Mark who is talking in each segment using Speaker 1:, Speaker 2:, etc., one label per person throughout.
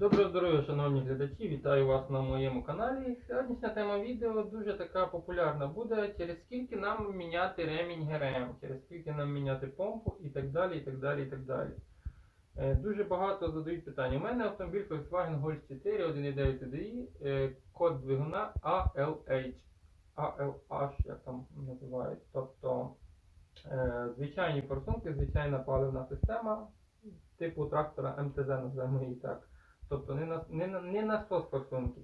Speaker 1: Доброго здоров'я, шановні глядачі! Вітаю вас на моєму каналі. Сьогоднішня тема відео дуже така популярна буде. Через скільки нам міняти ремінь ГРМ, через скільки нам міняти помпу і так далі. і так далі, і так далі. Е, Дуже багато задають питання. У мене автомобіль Volkswagen Golf 4 1.9 TDI, код двигуна ALH. ALH, як там називають. Тобто е, звичайні форсунки, звичайна паливна система типу трактора МТЗ, називаємо її так. Тобто не, на, не, на- не насос форсунки.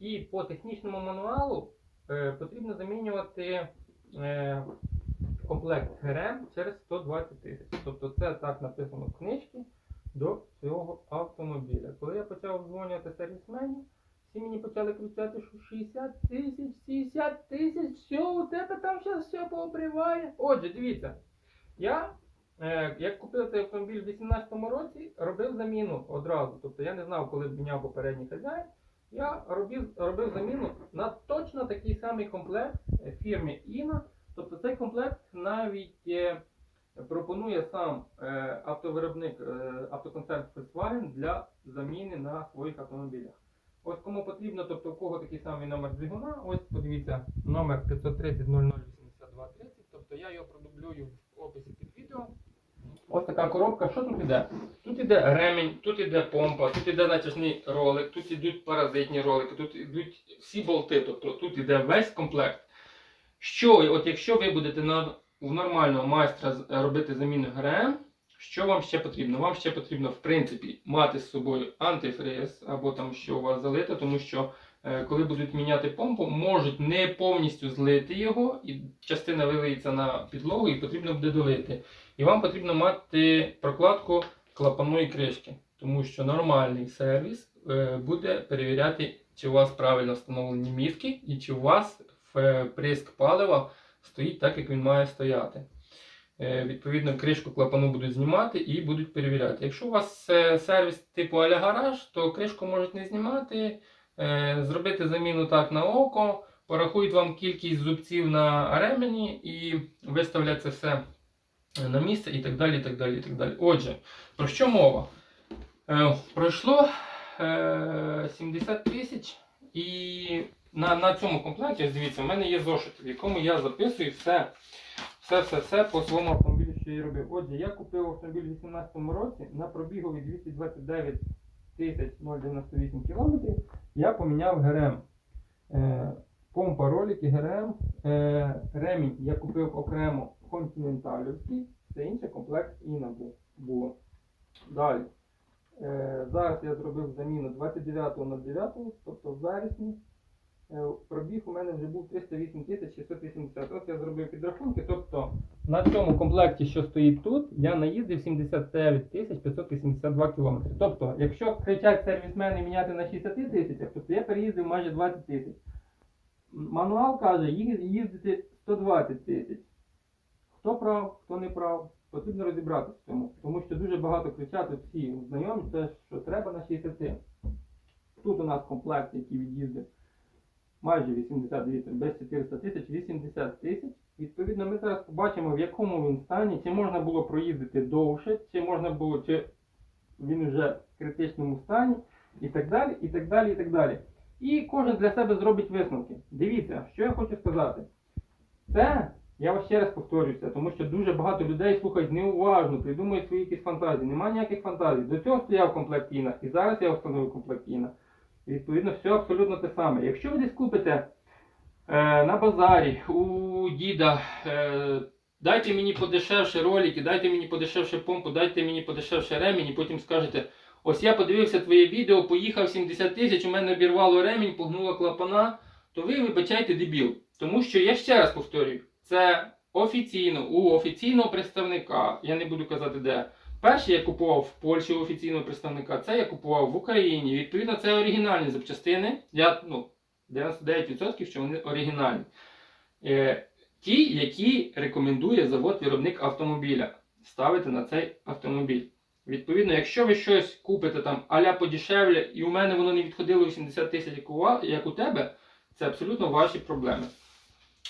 Speaker 1: І по технічному мануалу е, потрібно замінювати е, комплект ГРМ через 120 тисяч. Тобто це так написано в книжці до цього автомобіля. Коли я почав дзвонювати сервісменів, всі мені почали кричати, що 60 тисяч, 60 тисяч, все, у тебе там зараз все пообриває. Отже, дивіться, я Як купив цей автомобіль у 2018 році, робив заміну одразу. Тобто я не знав, коли б міняв попередній хазяїн. Я робив, робив заміну на точно такий самий комплект е, фірми Іна. Тобто цей комплект навіть е, пропонує сам е, автовиробник е, автоконцерн Volkswagen для заміни на своїх автомобілях. Ось кому потрібно, тобто у кого такий самий номер двигуна, ось подивіться, номер 530 008230. Тобто я його продублюю в описі під. Ось така коробка. Що тут іде? Тут іде ремінь, тут іде помпа, тут іде натяжний ролик, тут ідуть паразитні ролики, тут ідуть всі болти, тобто тут іде весь комплект. Що, от якщо ви будете на, в нормального майстра робити заміну ГРМ, що вам ще потрібно? Вам ще потрібно, в принципі, мати з собою антифриз або там що у вас залите, тому що коли будуть міняти помпу, можуть не повністю злити його, і частина вилиється на підлогу, і потрібно буде долити. І вам потрібно мати прокладку клапаної кришки, тому що нормальний сервіс е, буде перевіряти, чи у вас правильно встановлені мітки і чи у вас е, приск палива стоїть так, як він має стояти. Е, Відповідно, кришку клапану будуть знімати і будуть перевіряти. Якщо у вас е, сервіс типу аля гараж, то кришку можуть не знімати, е, зробити заміну так на око, порахують вам кількість зубців на ремені і виставлять це все на місце і так далі. і так далі, і так далі. Отже, про що мова? Е, пройшло е, 70 тисяч і на, на цьому комплекті, дивіться, в мене є зошит, в якому я записую все, все, все, все по своєму автомобілю, що я робив. Отже, я купив автомобіль у 2018 році на пробігові 229 тисяч 098 км Я поміняв ГРМ. Е, помпа ролики ГРМ. Е, ремінь я купив окремо континенталівський, це інший комплект Іна було. Далі. Е, зараз я зробив заміну 29 на 9, тобто в вересні. Е, пробіг у мене вже був 308 680. Ось я зробив підрахунки. Тобто на цьому комплекті, що стоїть тут, я наїздив 79 582 км. Тобто, якщо кричать сервісмени міняти на 60 тисячах, тобто я переїздив майже 20 тисяч. Мануал каже, їздити 120 тисяч. Хто прав, хто не прав, потрібно розібратися в цьому. Тому що дуже багато кричать от всі знайомі, те, що треба на 60. Тут у нас комплект, який від'їздив майже 80 літрів, без 400 тисяч, 80 тисяч. Відповідно, ми зараз побачимо, в якому він стані, чи можна було проїздити довше, чи можна було, чи він вже в критичному стані, і так далі, і так далі, і так далі. І кожен для себе зробить висновки. Дивіться, що я хочу сказати. Це, я вас ще раз повторююся, тому що дуже багато людей слухають неуважно, придумують свої якісь фантазії. Немає ніяких фантазій. До цього стояв комплект Іна, і зараз я встановив комплект Іна. Відповідно, все абсолютно те саме. Якщо ви десь купите е, на базарі у діда, е, дайте мені подешевше ролики, дайте мені подешевше помпу, дайте мені подешевше ремінь, і потім скажете, ось я подивився твоє відео, поїхав 70 тисяч, у мене обірвало ремінь, погнуло клапана, то ви вибачайте дебіл. Тому що я ще раз повторюю, це офіційно, у офіційного представника, я не буду казати де. Перший я купував в Польщі офіційного представника, це я купував в Україні. Відповідно, це оригінальні запчастини. Я, ну, 99% що вони оригінальні. Е, ті, які рекомендує завод-виробник автомобіля ставити на цей автомобіль. Відповідно, якщо ви щось купите там аля подешевле, і у мене воно не відходило 80 тисяч, як у тебе, це абсолютно ваші проблеми.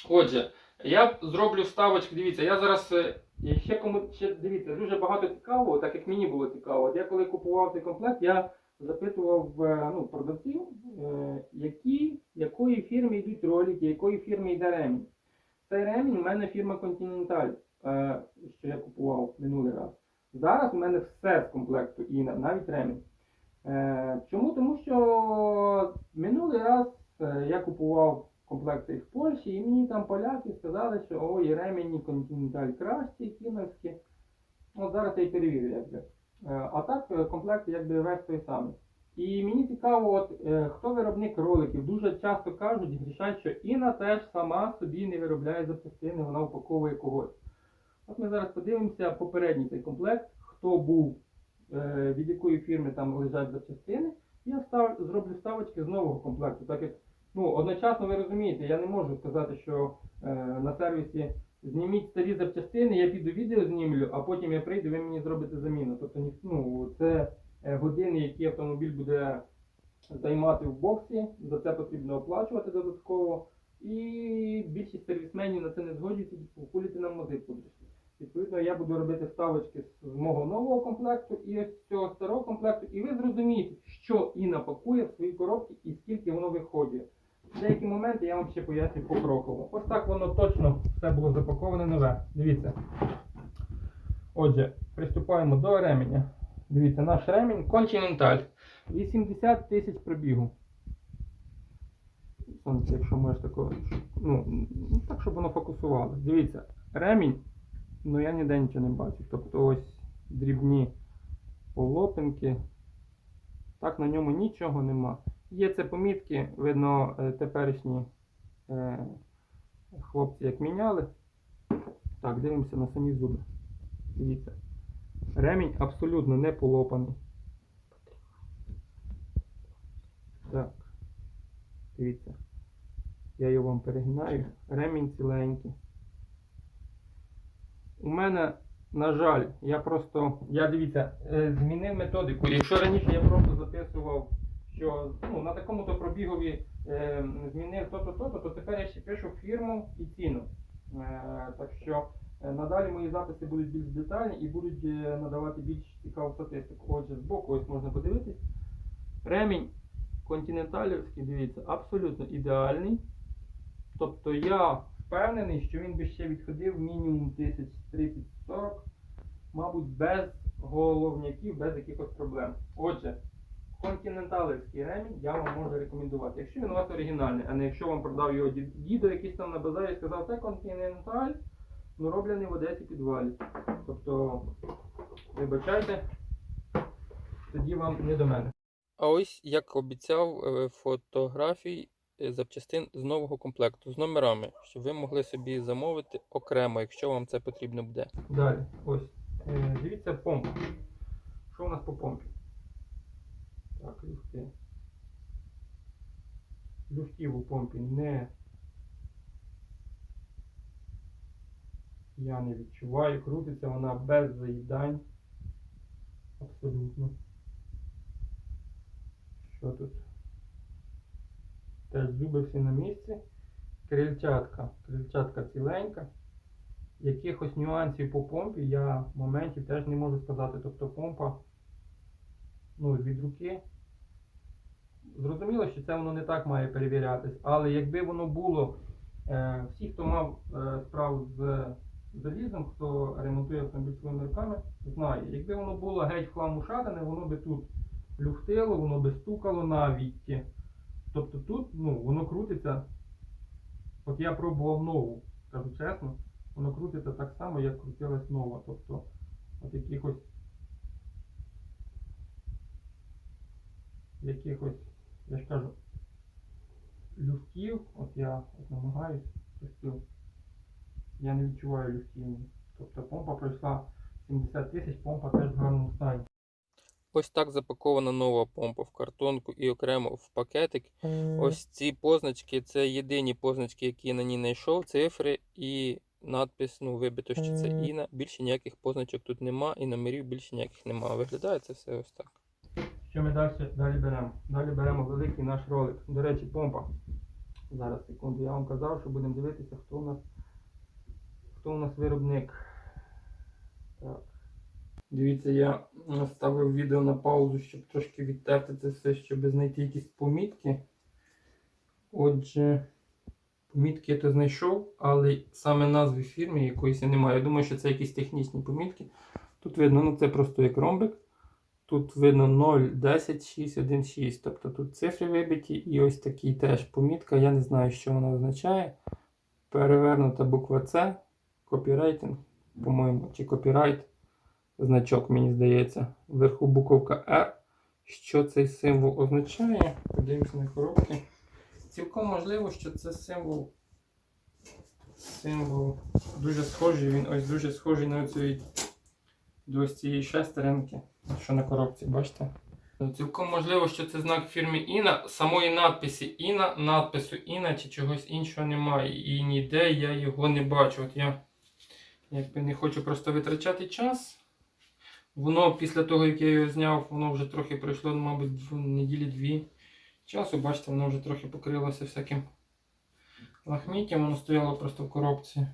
Speaker 1: Отже, я зроблю вставочки. Дивіться, я зараз е, ще кому ще дивіться, дуже багато цікавого, так як мені було цікаво. Я коли купував цей комплект, я запитував е, ну, продавців, е, які, якої фірми йдуть ролики, якої фірми йде ремінь. Цей ремінь у мене фірма е, що я купував минулий раз. Зараз у мене все з комплекту Іна, навіть ремінь. Чому? Тому що минулий раз я купував комплекти в Польщі, і мені там поляки сказали, що ой, ремені Continental кращі, кіновські. От зараз я і перевірю, якби. Е, А так е, комплект якби весь той самий. І мені цікаво, от е, хто виробник роликів. Дуже часто кажуть, грішать, що Іна теж сама собі не виробляє запчастини, вона упаковує когось. От ми зараз подивимося попередній цей комплект, хто був, від якої фірми там лежать запчастини. Я став, зроблю ставочки з нового комплекту. Так як ну, одночасно ви розумієте, я не можу сказати, що е, на сервісі зніміть старі запчастини, я піду відео знімлю, а потім я прийду, ви мені зробите заміну. Тобто ну, це е, години, які автомобіль буде займати в боксі, за це потрібно оплачувати додатково. І більшість сервісменів на це не згоджуються, куліти нам мозги пудрять. Відповідно, я буду робити ставочки з мого нового комплекту і ось з цього старого комплекту, і ви зрозумієте, що і напакує в свої коробки і скільки воно виходить. Деякі моменти я вам ще поясню покроково. Ось так воно точно все було запаковане нове. Дивіться. Отже, приступаємо до ременя. Дивіться, наш ремінь Continental. 80 тисяч пробігу. Сонце, якщо можеш такого. Ну, так, щоб воно фокусувало. Дивіться, ремінь, ну я ніде нічого не бачу. Тобто ось дрібні полопинки. Так, на ньому нічого нема. Є це помітки, видно, е, теперішні е, хлопці як міняли. Так, дивимося на самі зуби. Дивіться. Ремінь абсолютно не полопаний. Так. Дивіться. Я його вам перегинаю. Ремінь ціленький. У мене, на жаль, я просто. Я дивіться, е, змінив методику. Якщо раніше я просто записував, що ну, на такому-то пробігові е, змінив то-то, то-то, то тепер я ще пишу фірму і ціну. Е, так що е, надалі мої записи будуть більш детальні і будуть е, надавати більш цікаву статистику. Отже, збоку ось можна подивитись. Ремінь континенталівський, дивіться, абсолютно ідеальний. Тобто я впевнений, що він би ще відходив мінімум 1030-40, мабуть, без головняків, без якихось проблем. Отже, континенталівський ремінь я вам можу рекомендувати. Якщо він у вас оригінальний, а не якщо вам продав його дідо якийсь там на базарі і сказав, це континенталь, ну роблений в Одесі підвалі. Тобто, вибачайте, тоді вам не до мене. А ось, як обіцяв, е, фотографій е, запчастин з нового комплекту з номерами, щоб ви могли собі замовити окремо, якщо вам це потрібно буде. Далі, ось. е, Дивіться помпа. Що у нас по помпі? Так, люфти. Люфтів у помпі не. Я не відчуваю. Крутиться вона без заїдань. Абсолютно. Що тут? Теж зуби всі на місці. Крильчатка. Крильчатка ціленька. Якихось нюансів по помпі я моментів теж не можу сказати. Тобто помпа ну, від руки. Зрозуміло, що це воно не так має перевірятись, але якби воно було, е, всі, хто мав е, справу з залізом, хто ремонтує автомобіль своїми руками, знає, якби воно було геть в хлам ушатане, воно би тут люфтило, воно би стукало на вітті. Тобто тут ну, воно крутиться. От я пробував нову, скажу чесно, воно крутиться так само, як крутилась нова. Тобто от якихось якихось, я ж кажу, люфтів, от я от намагаюсь люфтів. Я не відчуваю люфтів. Тобто помпа пройшла 70 тисяч, помпа теж в гарному стані. Ось так запакована нова помпа в картонку і окремо в пакетик. Ось ці позначки це єдині позначки, які я на ній знайшов, цифри і надпис, ну, вибито, що це Іна. Більше ніяких позначок тут нема і номерів більше ніяких нема. Виглядає це все ось так. Що ми далі, далі беремо? Далі беремо великий наш ролик. До речі, помпа. Зараз секунду. Я вам казав, що будемо дивитися, хто у нас хто у нас виробник. Так. Дивіться, я ставив відео на паузу, щоб трошки відтерти це все, щоб знайти якісь помітки. Отже, помітки я то знайшов, але саме назви фірми якоїсь я немає. Я думаю, що це якісь технічні помітки. Тут видно, ну це просто як ромбик. Тут видно 0, 10, 6, 1, 6. Тобто тут цифри вибиті і ось такий теж помітка. Я не знаю, що вона означає. Перевернута буква С, копірайтинг, по-моєму, чи копірайт. Значок, мені здається. Вверху буковка R. Що цей символ означає? Подивимось на коробки. Цілком можливо, що це символ. Символ дуже схожий. Він ось дуже схожий на оцю до ось цієї шестеренки, що на коробці, бачите? Цілком можливо, що це знак фірми Іна. Самої надписі Іна, надпису Іна чи чогось іншого немає. І ніде я його не бачу. От я якби не хочу просто витрачати час. Воно після того, як я його зняв, воно вже трохи пройшло, мабуть, неділі-дві часу. Бачите, воно вже трохи покрилося всяким лахміттям, воно стояло просто в коробці.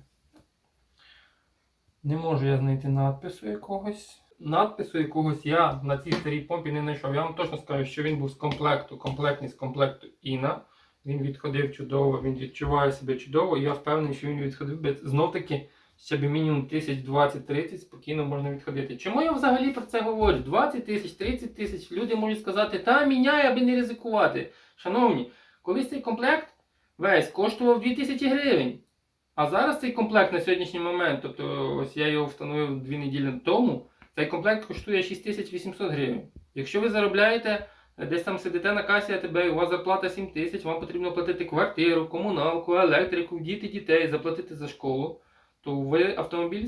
Speaker 1: Не можу я знайти надпису якогось. Надпису якогось я на цій старій помпі не знайшов. Я вам точно скажу, що він був з комплекту, комплектний з комплекту Іна. Він відходив чудово, він відчуває себе чудово, і я впевнений, що він відходив би знов таки ще б мінімум 1020-30 спокійно можна відходити. Чому я взагалі про це говорю? 20 тисяч, 30 тисяч. Люди можуть сказати, та міняй, аби не ризикувати. Шановні, колись цей комплект весь коштував 2000 гривень. А зараз цей комплект на сьогоднішній момент, тобто ось я його встановив дві неділі тому, цей комплект коштує 6800 гривень. Якщо ви заробляєте, е, десь там сидите на касі АТБ, у вас зарплата 7 тисяч, вам потрібно платити квартиру, комуналку, електрику, діти дітей, заплатити за школу, то ви автомобіль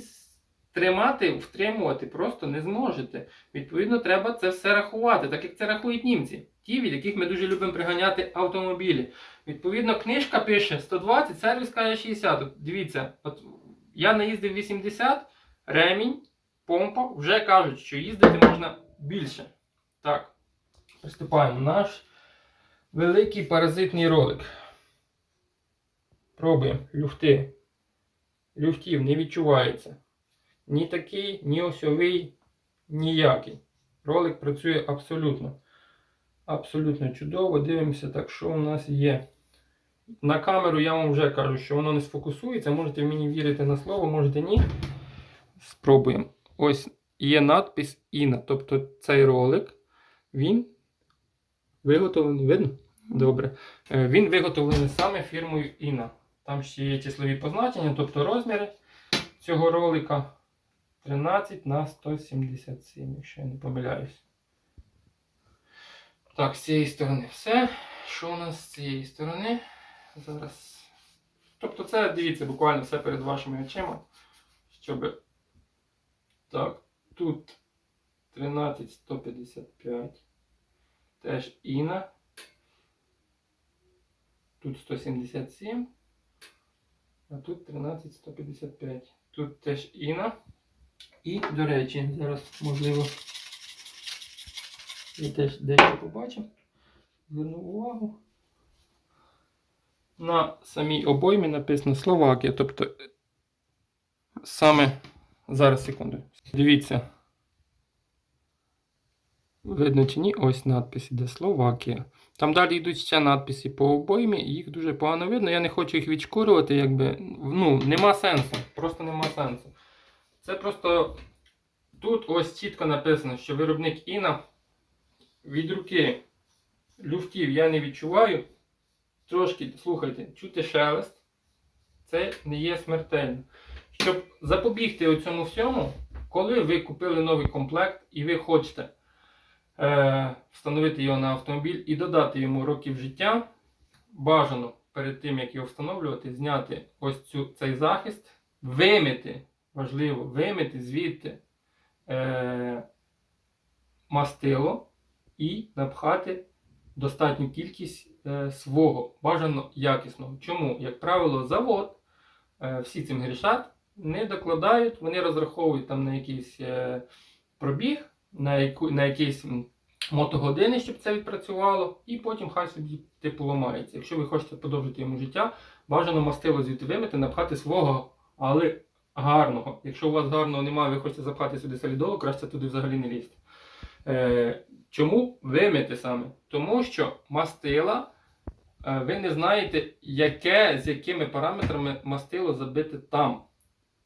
Speaker 1: тримати, втримувати просто не зможете. Відповідно, треба це все рахувати, так як це рахують німці, ті, від яких ми дуже любимо приганяти автомобілі. Відповідно, книжка пише 120, сервіс каже 60. От дивіться, от я наїздив 80, ремінь, помпа, вже кажуть, що їздити можна більше. Так, приступаємо. Наш великий паразитний ролик. Пробуємо. Люфти. Люфтів не відчувається. Ні такий, ні осьовий, ніякий. Ролик працює абсолютно. Абсолютно чудово. Дивимося так, що у нас є. На камеру я вам вже кажу, що воно не сфокусується. Можете мені вірити на слово, можете ні. Спробуємо. Ось є надпис Іна. Тобто цей ролик, він виготовлений. Видно? Добре. Е, Він виготовлений саме фірмою Іна. Там ще є числові позначення, тобто розміри цього ролика 13 на 177, якщо я не помиляюсь. Так, з цієї сторони все. Що у нас з цієї сторони? Зараз. Тобто це, дивіться, буквально все перед вашими очима. Щоб. Так, тут 13155. Теж Іна. Тут 177. А тут 13155. Тут теж Іна. І, до речі, зараз можливо. Я теж дещо побачив. Зверну увагу. На самій обоймі написано Словакія. Тобто саме зараз секунду. Дивіться. Видно чи ні? Ось надпис іде Словакія. Там далі йдуть ще надписи по обоймі, їх дуже погано видно. Я не хочу їх відшкурювати, якби. Ну, нема сенсу. Просто нема сенсу. Це просто тут ось чітко написано, що виробник Іна від руки люфтів я не відчуваю. Трошки, слухайте, чути шелест. Це не є смертельно. Щоб запобігти цьому всьому, коли ви купили новий комплект і ви хочете е, встановити його на автомобіль і додати йому років життя, бажано перед тим, як його встановлювати, зняти ось цю, цей захист, вимити, важливо, вимити звідти е, мастило і напхати достатню кількість свого бажано якісного. Чому, як правило, завод е, всі цим грішать, не докладають, вони розраховують там на якийсь е, пробіг, на, яку, на якісь мотогодини, щоб це відпрацювало, і потім хай собі типу ламається. Якщо ви хочете подовжити йому життя, бажано мастило звідти вимити, напхати свого, але гарного. Якщо у вас гарного немає, ви хочете запхати сюди солідолу, краще туди взагалі не лізти. Е, чому вимити саме? Тому що мастила, е, ви не знаєте, яке, з якими параметрами мастило забите там.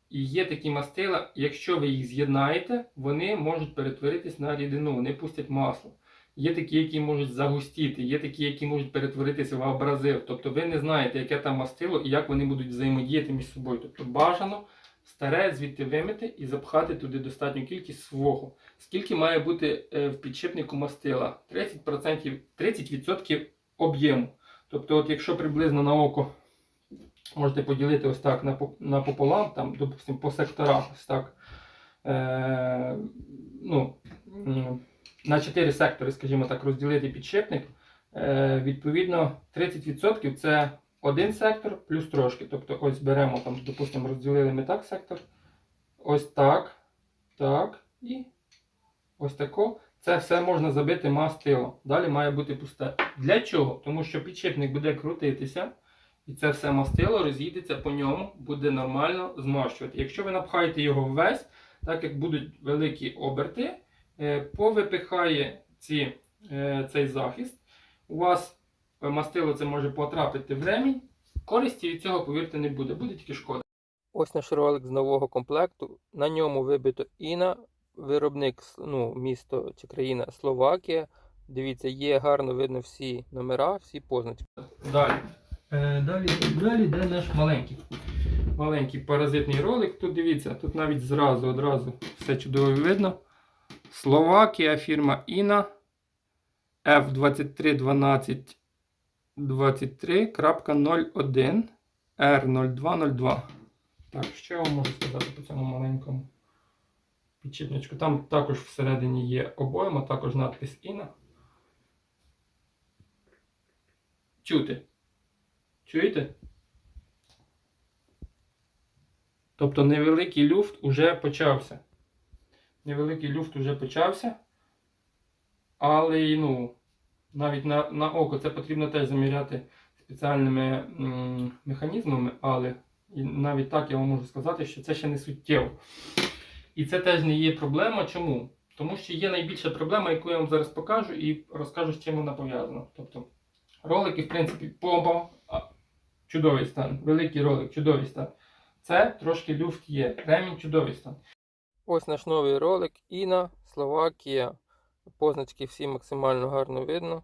Speaker 1: І є такі мастила, якщо ви їх з'єднаєте, вони можуть перетворитись на рідину, вони пустять масло. Є такі, які можуть загустіти, є такі, які можуть перетворитися в абразив. Тобто ви не знаєте, яке там мастило і як вони будуть взаємодіяти між собою. Тобто бажано старе звідти вимити і запхати туди достатню кількість свого. Скільки має бути е, в підшипнику мастила? 30%, 30% об'єму. Тобто, от якщо приблизно на око можете поділити ось так напо- напополам, там, допустимо, по секторах, ось так. Е, ну, на 4 сектори, скажімо так, розділити підшипник. Е, відповідно, 30% це один сектор плюс трошки. Тобто, ось беремо, там, допустимо, розділили ми так сектор. Ось так, так і ось тако. Це все можна забити мастилом. Далі має бути пусте. Для чого? Тому що підшипник буде крутитися, і це все мастило розійдеться по ньому, буде нормально змащувати. Якщо ви напхаєте його ввесь, так як будуть великі оберти, е, повипихає ці, е, цей захист. У вас мастило це може потрапити в ремінь. Користі від цього, повірте, не буде, буде тільки шкода. Ось наш ролик з нового комплекту. На ньому вибито Іна, виробник ну, місто чи країна Словакія. Дивіться, є гарно видно всі номера, всі позначки. Далі. Е, далі, далі, де наш маленький. Маленький паразитний ролик. Тут дивіться, тут навіть зразу одразу все чудово видно. Словакія, фірма Іна F2312 23.01 R0202. Так, що я вам можу сказати по цьому маленькому підшипничку? Там також всередині є обойма, також надпис Іна. Чути. Чуєте? Тобто невеликий люфт уже почався. Невеликий люфт уже почався. Але ну, навіть на, на око це потрібно теж заміряти спеціальними м, механізмами, але навіть так я вам можу сказати, що це ще не суттєво. І це теж не є проблема. Чому? Тому що є найбільша проблема, яку я вам зараз покажу і розкажу, з чим вона пов'язана. Тобто, ролики, в принципі, помпа, чудовий стан, великий ролик, чудовий стан. Це трошки люфт є. Ремінь чудовий стан. Ось наш новий ролик Іна, Словакія. Позначки всі максимально гарно видно.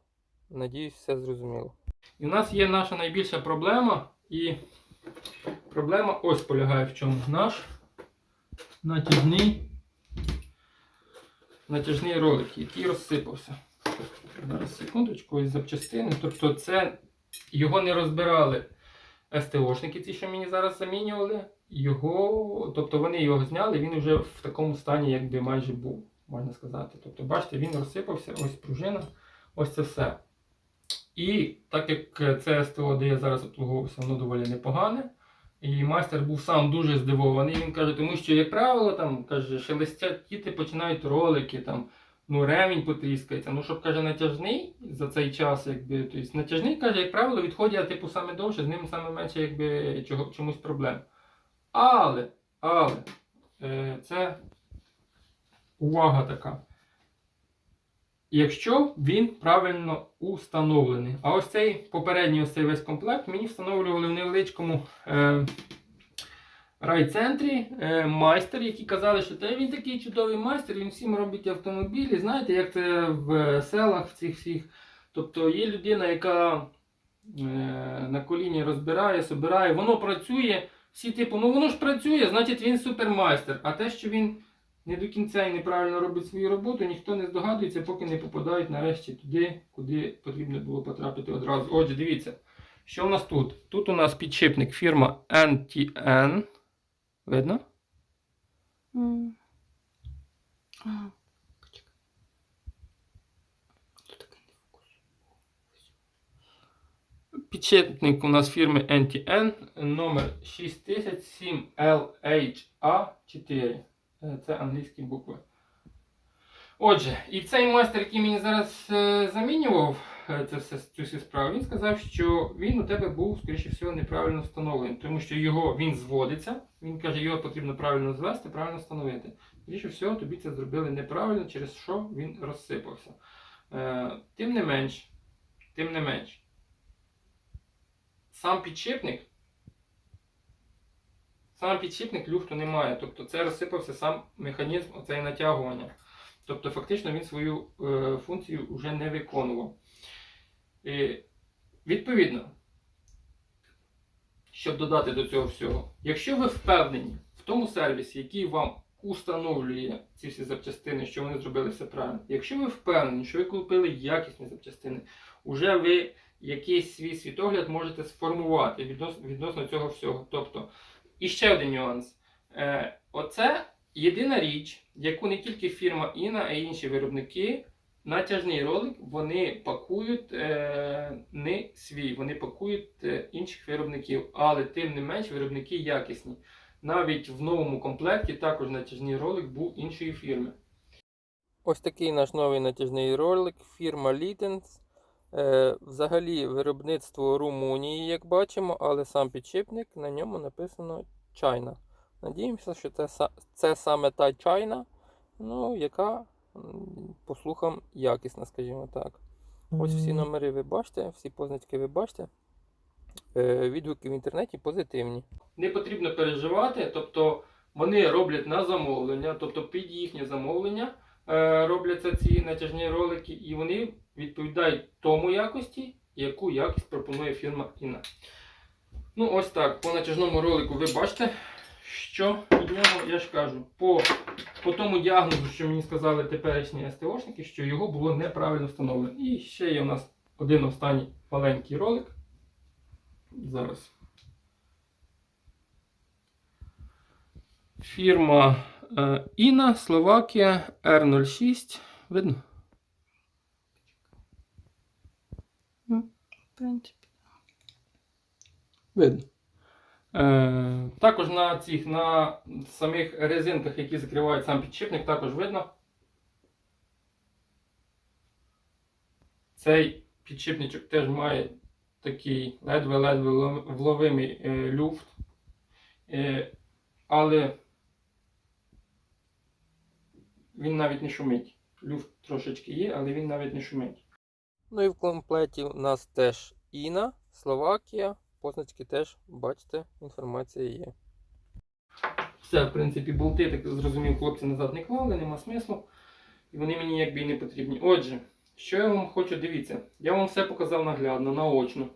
Speaker 1: Надіюсь, все зрозуміло. І в нас є наша найбільша проблема. І проблема ось полягає в чому. Наш натяжний, натяжний ролик, який розсипався. Зараз секундочку, ось запчастини. Тобто це його не розбирали СТОшники, ті, що мені зараз замінювали. Його, тобто вони його зняли, він вже в такому стані, якби майже був, можна сказати. Тобто, бачите, він розсипався, ось пружина, ось це все. І так як це СТО, де я зараз обслуговувався, воно доволі непогане. І майстер був сам дуже здивований. Він каже, тому що, як правило, там каже, шелестять діти починають ролики, там, ну, ремінь потріскається. Ну, щоб каже, натяжний за цей час, якби, тобто, натяжний каже, як правило, відходять типу саме довше, з ним саме менше якби, чого, чомусь проблем. Але, але, е, це увага така. Якщо він правильно установлений. А ось цей попередній ось цей весь комплект мені встановлювали в невеличкому е, райцентрі е, майстер, які казали, що та він такий чудовий майстер, він всім робить автомобілі. Знаєте, як це в селах в цих всіх. Тобто є людина, яка е, на коліні розбирає, собирає, воно працює. Всі типу, ну воно ж працює, значить він супермайстер. А те, що він не до кінця і неправильно робить свою роботу, ніхто не здогадується, поки не попадають нарешті туди, куди потрібно було потрапити одразу. Отже, дивіться, що у нас тут? Тут у нас підшипник фірма NTN. Видно?
Speaker 2: М. Ага.
Speaker 1: Підшипник у нас фірми NTN номер 6007LHA4. Е, Це англійські букви. Отже, і цей майстер, який мені зараз е, замінював, е, це все, цю всю справу, він сказав, що він у тебе був, скоріше всього, неправильно встановлений, тому що його він зводиться. Він каже, його потрібно правильно звести, правильно встановити. Скоріше всього, тобі це зробили неправильно, через що він розсипався. Тим не менш, тим не менш, сам підшипник, сам підшипник люфту немає. Тобто це розсипався сам механізм оцей натягування. Тобто, фактично він свою е, функцію вже не виконував. І, відповідно, щоб додати до цього всього, якщо ви впевнені в тому сервісі, який вам установлює ці всі запчастини, що вони зробили все правильно, якщо ви впевнені, що ви купили якісні запчастини, вже ви якийсь свій світогляд можете сформувати відносно, відносно цього всього. Тобто, і ще один нюанс. Е, оце єдина річ, яку не тільки фірма Іна, а й інші виробники, натяжний ролик вони пакують е, не свій, вони пакують е, інших виробників, але тим не менш виробники якісні. Навіть в новому комплекті також натяжний ролик був іншої фірми. Ось такий наш новий натяжний ролик, фірма Litens. Е, взагалі виробництво Румунії, як бачимо, але сам підшипник на ньому написано China. Надіємося, що це, це саме та China, ну, яка, по слухам, якісна, скажімо так. Ось всі номери ви бачите, всі позначки ви бачите. Е, відгуки в інтернеті позитивні. Не потрібно переживати, тобто вони роблять на замовлення, тобто під їхнє замовлення робляться ці натяжні ролики, і вони відповідають тому якості, яку якість пропонує фірма Іна. Ну, ось так. По натяжному ролику ви бачите, що від нього, я ж кажу, по, по тому діагнозу, що мені сказали теперішні СТОшники, що його було неправильно встановлено. І ще є у нас один останній маленький ролик. Зараз. Фірма е, Іна, Словакія, R06. Видно?
Speaker 2: В принципі.
Speaker 1: Видно. Е, також на цих на самих резинках, які закривають сам підшипник, також видно. Цей підшипничок теж має такий ледве-ледве вло- вловимий е, люфт. Е, але він навіть не шумить. Люфт трошечки є, але він навіть не шумить. Ну і в комплекті у нас теж Іна, Словакія. Позначки теж, бачите, інформація є. Все, в принципі, болти, так зрозумів, хлопці назад не клали, нема смислу. І вони мені якби і не потрібні. Отже, що я вам хочу, дивіться, я вам все показав наглядно, наочно.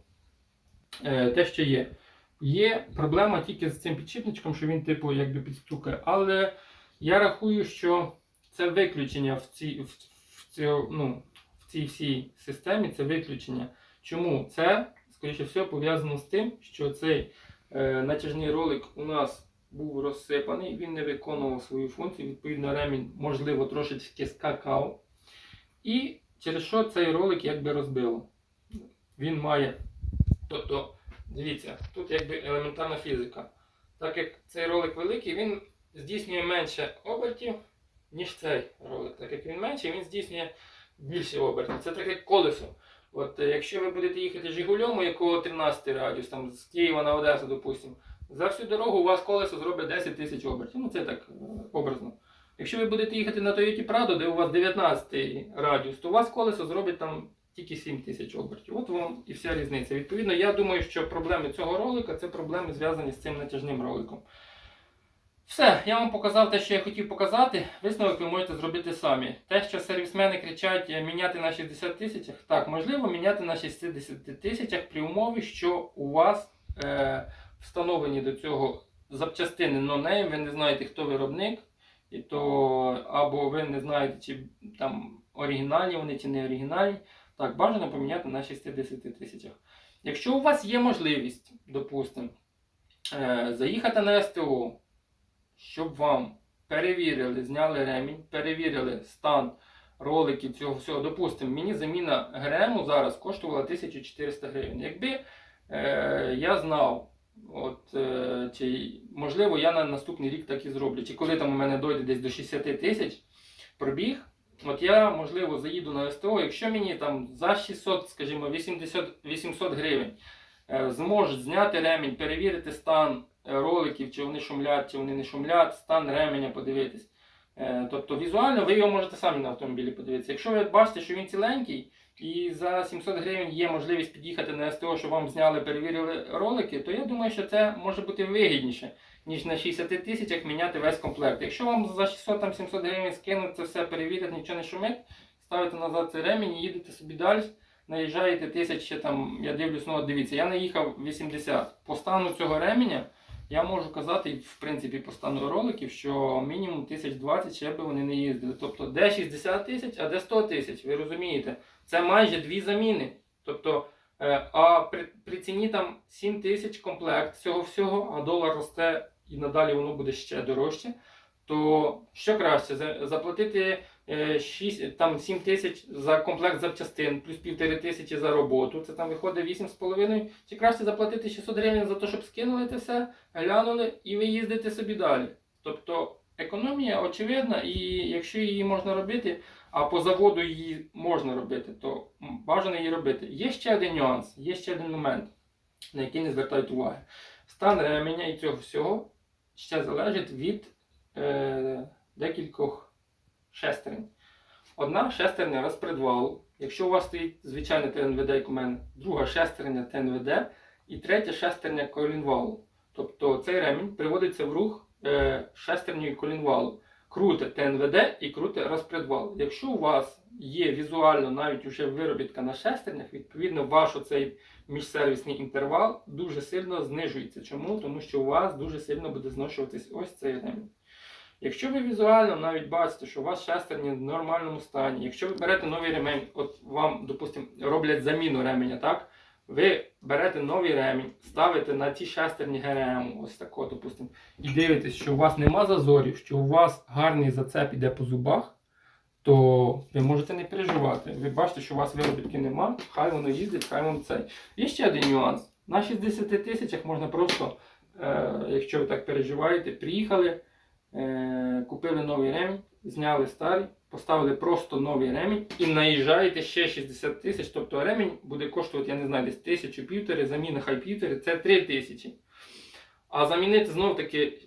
Speaker 1: Е, те, що є. Є проблема тільки з цим підшипничком, що він, типу, якби підстукає. Але я рахую, що це виключення в цій, в, в, цьо- ну, в цій всій системі, це виключення. Чому? Це, скоріше всього, пов'язано з тим, що цей е, натяжний ролик у нас був розсипаний, він не виконував свою функцію, відповідно, ремінь, можливо, трошечки скакав. І через що цей ролик якби розбило. Він має. Тобто, дивіться, тут якби елементарна фізика. Так як цей ролик великий, він здійснює менше обертів, ніж цей ролик. Так як він менший, він здійснює більше обертів. Це так як колесо. От е, якщо ви будете їхати Жигулем, у якого 13 радіус, там з Києва на Одесу, допустимо, за всю дорогу у вас колесо зробить 10 тисяч обертів. Ну це так е, образно. Якщо ви будете їхати на Toyota Prado, де у вас 19 радіус, то у вас колесо зробить там тільки 7 тисяч обертів. От вам і вся різниця. Відповідно, я думаю, що проблеми цього ролика це проблеми зв'язані з цим натяжним роликом. Все, я вам показав те, що я хотів показати. Висновок ви можете зробити самі. Те, що сервісмени кричать е, міняти на 60 тисячах, так, можливо, міняти на 60 тисячах при умові, що у вас е, встановлені до цього запчастини нонейм, ви не знаєте, хто виробник, і то або ви не знаєте, чи там оригінальні вони, чи не оригінальні. Так, бажано поміняти на 60 тисячах. Якщо у вас є можливість, допустимо, е, заїхати на СТО, щоб вам перевірили, зняли ремінь, перевірили стан роликів цього всього. Допустимо, мені заміна ГРМу зараз коштувала 1400 гривень. Якби е, я знав, от, е, чи можливо я на наступний рік так і зроблю, чи коли там у мене дойде десь до 60 тисяч пробіг, от я, можливо, заїду на СТО, якщо мені там за 600, скажімо, 80, 800 гривень е, зможуть зняти ремінь, перевірити стан роликів, чи вони шумлять, чи вони не шумлять, стан ременя подивитись. Е, Тобто візуально ви його можете самі на автомобілі подивитися. Якщо ви бачите, що він ціленький, і за 700 гривень є можливість під'їхати на СТО, щоб вам зняли, перевірили ролики, то я думаю, що це може бути вигідніше, ніж на 60 тисячах міняти весь комплект. Якщо вам за 600-700 гривень скинуть це все, перевірять, нічого не шумить, ставите назад цей ремінь і їдете собі далі. Наїжджаєте тисячі там, я дивлюсь, ну от дивіться, я наїхав 80. По стану цього ременя я можу казати, в принципі, по стану роликів, що мінімум 1020 ще би вони не їздили. Тобто, де 60 тисяч, а де 100 тисяч, ви розумієте? Це майже дві заміни. Тобто, е, а при, при ціні там 7 тисяч комплект цього всього, а долар росте і надалі воно буде ще дорожче. То що краще, заплатити 6, там 7 тисяч за комплект запчастин, плюс півтори тисячі за роботу, це там виходить 8,5, чи краще заплатити 600 гривень за те, щоб скинули це все, глянули і ви їздите собі далі. Тобто економія очевидна, і якщо її можна робити, а по заводу її можна робити, то бажано її робити. Є ще один нюанс, є ще один момент, на який не звертають уваги. Стан ременя і цього всього ще залежить від е, декількох шестерень. Одна шестерня розпредвалу. Якщо у вас стоїть звичайне ТНВД, як у мене, друга шестерня ТНВД і третя шестерня колінвалу. Тобто цей ремінь приводиться в рух е, шестернею колінвалу. Круте ТНВД і круте розпредвал. Якщо у вас є візуально навіть уже виробітка на шестернях, відповідно ваш оцей міжсервісний інтервал дуже сильно знижується. Чому? Тому що у вас дуже сильно буде зношуватись ось цей ремінь. Якщо ви візуально навіть бачите, що у вас шестерні в нормальному стані, якщо ви берете новий ремень, от вам, допустимо, роблять заміну ременя, так? Ви берете новий ремінь, ставите на ті шестерні ГРМ, ось тако, допустимо, і дивитесь, що у вас нема зазорів, що у вас гарний зацеп іде по зубах, то ви можете не переживати. Ви бачите, що у вас виробітки нема, хай воно їздить, хай вам цей. І ще один нюанс. На 60 тисячах можна просто, е, якщо ви так переживаєте, приїхали, купили новий ремінь, зняли старий, поставили просто новий ремінь і наїжджаєте ще 60 тисяч. Тобто ремінь буде коштувати, я не знаю, десь тисячу півтори, заміна хай півтори, це 3 тисячі. А замінити знов таки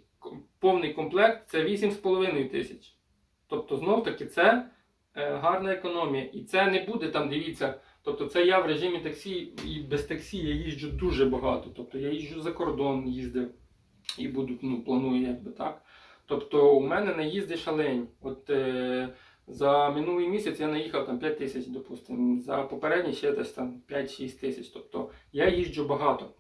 Speaker 1: повний комплект це 8,5 тисяч. Тобто, знов таки, це е, гарна економія. І це не буде там, дивіться. Тобто, це я в режимі таксі і без таксі я їжджу дуже багато. Тобто я їжджу за кордон, їздив і буду, ну, планую якби так. Тобто у мене наїзди шалені. От е, за минулий місяць я наїхав там 5 тисяч, допустимо, за попередній ще десь там 5-6 тисяч. Тобто я їжджу багато.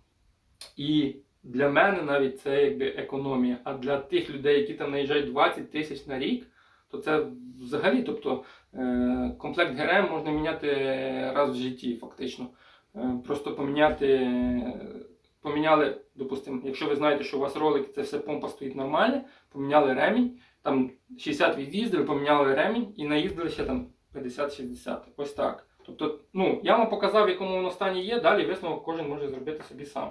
Speaker 1: І для мене навіть це якби економія. А для тих людей, які там наїжджають 20 тисяч на рік, то це взагалі, тобто е, комплект ГРМ можна міняти раз в житті, фактично. Е, Просто поміняти, поміняли, допустимо, якщо ви знаєте, що у вас ролик, це все помпа стоїть нормально, поміняли ремінь, там 60 від'їздили, поміняли ремінь і наїздили ще там 50-60. Ось так. Тобто, ну, я вам показав, в якому воно стані є, далі висновок кожен може зробити собі сам.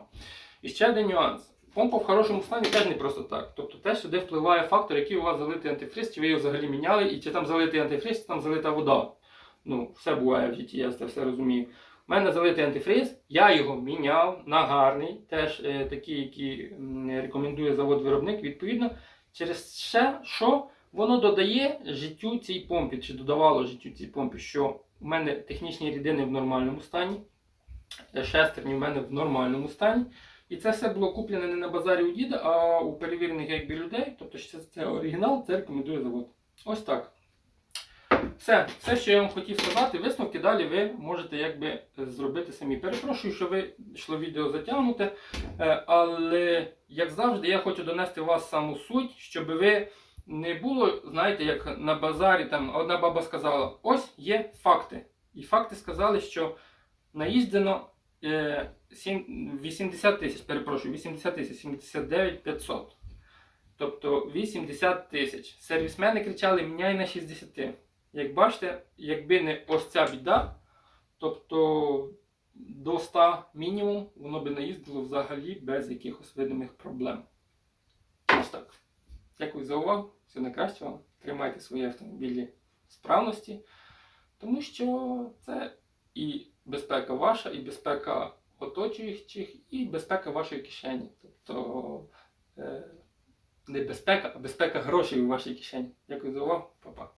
Speaker 1: І ще один нюанс. Помпа в хорошому стані теж не просто так. Тобто теж сюди впливає фактор, який у вас залитий антифриз, чи ви його взагалі міняли, і чи там залитий антифриз, чи там залита вода. Ну, все буває в я це все розумію. У мене залитий антифриз, я його міняв на гарний, теж е, такий, який рекомендує завод-виробник. Відповідно, через ще, що воно додає життю цій помпі, чи додавало життю цій помпі, що у мене технічні рідини в нормальному стані, е, шестерні в мене в нормальному стані. І це все було куплене не на базарі у діда, а у перевірених якби людей. Тобто що це оригінал, це рекомендує завод. Ось так. Все, все, що я вам хотів сказати, висновки далі ви можете якби зробити самі. Перепрошую, що ви йшло відео затягнуте, е, але як завжди, я хочу донести вас саму суть, щоб ви не було, знаєте, як на базарі там одна баба сказала: ось є факти. І факти сказали, що наїздено е, 80 тисяч, перепрошую, 80 тисяч, 79 500. Тобто 80 тисяч. Сервісмени кричали, міняй на 60. Як бачите, якби не ось ця біда, тобто до 100 мінімум, воно би наїздило взагалі без якихось видимих проблем. Ось так. Дякую за увагу. Всього найкращого. Тримайте свої автомобілі справності, тому що це і безпека ваша, і безпека оточуючих, і безпека вашої кишені. Тобто е, не безпека, а безпека грошей у вашій кишені. Дякую за увагу, Па-па.